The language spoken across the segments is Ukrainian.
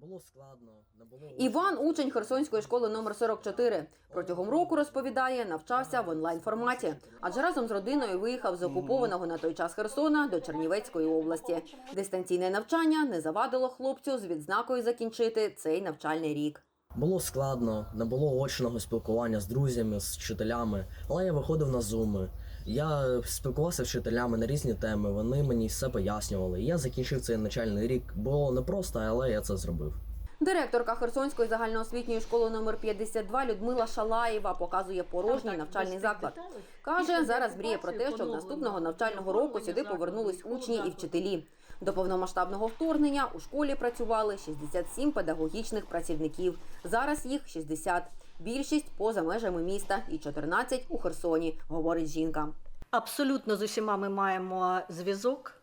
Було складно, не було Іван, учень Херсонської школи номер 44. Протягом року розповідає, навчався в онлайн форматі, адже разом з родиною виїхав з окупованого на той час Херсона до Чернівецької області. Дистанційне навчання не завадило хлопцю з відзнакою закінчити цей навчальний рік. Було складно, не було очного спілкування з друзями, з вчителями, але я виходив на зуми. Я спілкувався з вчителями на різні теми, вони мені все пояснювали. Я закінчив цей начальний рік. Було непросто, але я це зробив. Директорка Херсонської загальноосвітньої школи номер 52 Людмила Шалаєва показує порожній навчальний заклад. Каже, зараз мріє про те, щоб наступного навчального року сюди повернулись учні і вчителі. До повномасштабного вторгнення у школі працювали 67 педагогічних працівників. Зараз їх 60. Більшість поза межами міста і 14 у Херсоні, говорить жінка. Абсолютно з усіма ми маємо зв'язок.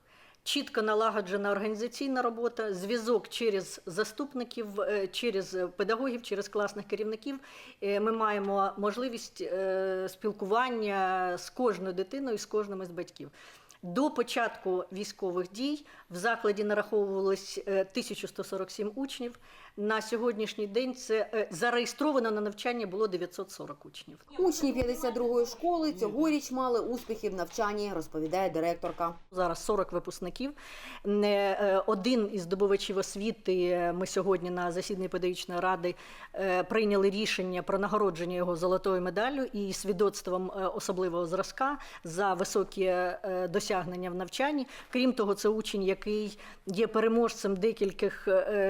Чітко налагоджена організаційна робота, зв'язок через заступників, е, через педагогів, через класних керівників. Е, Ми маємо можливість е, спілкування з кожною дитиною, з кожним із батьків. До початку військових дій в закладі нараховувалось е, 1147 учнів. На сьогоднішній день це е, зареєстровано на навчання було 940 учнів. Учні 52-ї школи цьогоріч мали успіхи в навчанні, розповідає директорка. Зараз 40 випускників. Е, Один із здобувачів освіти. е, Ми сьогодні на засіданні педагогічної ради прийняли рішення про нагородження його золотою медаллю і свідоцтвом особливого зразка за високі досягнення в навчанні. Крім того, це учень, який є переможцем декількох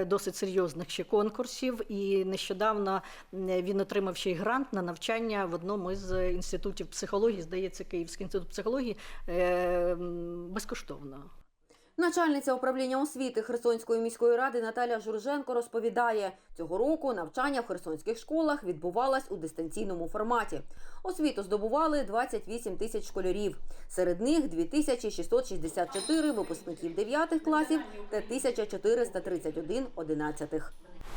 досить серйозних ще конкурсів. І нещодавно він отримав ще й грант на навчання в одному із інститутів психології, здається, Київський інститут психології е, безкоштовно. Начальниця управління освіти Херсонської міської ради Наталя Журженко розповідає, цього року навчання в херсонських школах відбувалось у дистанційному форматі. Освіту здобували 28 тисяч школярів. Серед них 2664 випускників 9 класів та 1431 11.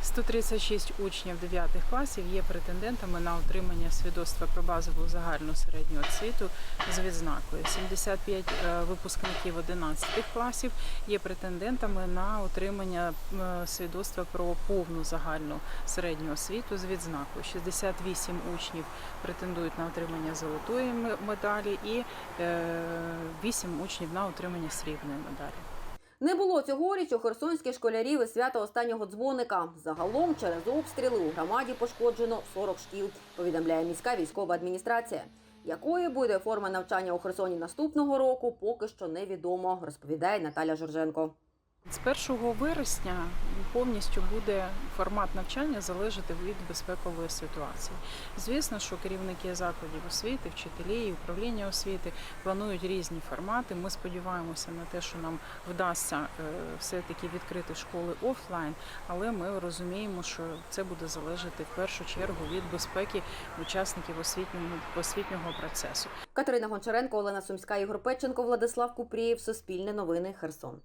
136 учнів 9 класів є претендентами на отримання свідоцтва про базову загальну середню освіту з відзнакою. 75 е, випускників 11 класів є претендентами на отримання е, свідоцтва про повну загальну середню освіту з відзнакою. 68 учнів претендують на отримання золотої медалі і 8 учнів на отримання срібної медалі. Не було цьогоріч у херсонських школярів і свято останнього дзвоника. Загалом через обстріли у громаді пошкоджено 40 шкіл, повідомляє міська військова адміністрація. Якою буде форма навчання у Херсоні наступного року, поки що невідомо, розповідає Наталя Журженко. З 1 вересня повністю буде формат навчання залежати від безпекової ситуації. Звісно, що керівники закладів освіти, вчителі і управління освіти планують різні формати. Ми сподіваємося на те, що нам вдасться е, все-таки відкрити школи офлайн, але ми розуміємо, що це буде залежати в першу чергу від безпеки учасників освітнього освітнього процесу. Катерина Гончаренко, Олена Сумська, Ігор Печенко, Владислав Купрієв. Суспільне новини. Херсон.